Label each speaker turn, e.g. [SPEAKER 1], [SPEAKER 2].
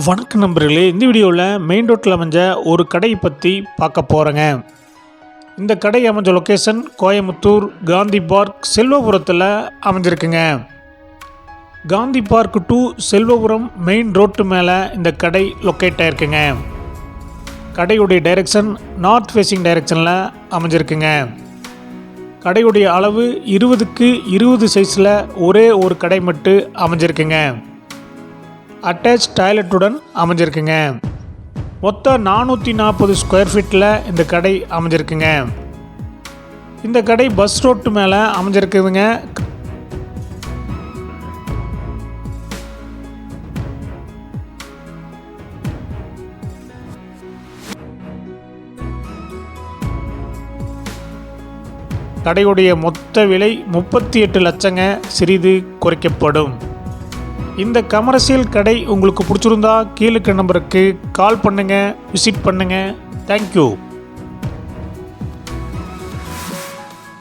[SPEAKER 1] வணக்கம் நண்பர்களே இந்த வீடியோவில் மெயின் ரோட்டில் அமைஞ்ச ஒரு கடையை பற்றி பார்க்க போகிறேங்க இந்த கடை அமைஞ்ச லொக்கேஷன் கோயம்புத்தூர் காந்தி பார்க் செல்வபுரத்தில் அமைஞ்சிருக்குங்க. Gandhi park to Selvapuram main road மேலே இந்த கடை லொக்கேட் ஆயிருக்குங்க. கடையுடைய டைரக்ஷன் நார்த் ஃபேஸிங் டைரக்ஷனில் அமைஞ்சிருக்குங்க. கடையுடைய அளவு இருபதுக்கு இருபது சைஸில் ஒரே ஒரு கடை மட்டும் அமைஞ்சிருக்குங்க. அட்டாச் டாய்லெட்டுடன் அமைஞ்சிருக்குங்க. மொத்தம் நானூற்றி நாற்பது ஸ்கொயர் ஃபீட்டில் இந்த கடை அமைஞ்சிருக்குங்க. இந்த கடை பஸ் ரோட்டு மேலே அமைஞ்சிருக்குதுங்க. கடையுடைய மொத்த விலை முப்பத்தி எட்டு லட்சங்க. சிறிது குறைக்கப்படும். இந்த கமர்ஷியல் கடை உங்களுக்கு பிடிச்சிருந்தா கீழுக்கு நம்பருக்கு கால் பண்ணுங்கள் விசிட் பண்ணுங்கள் தேங்க்யூ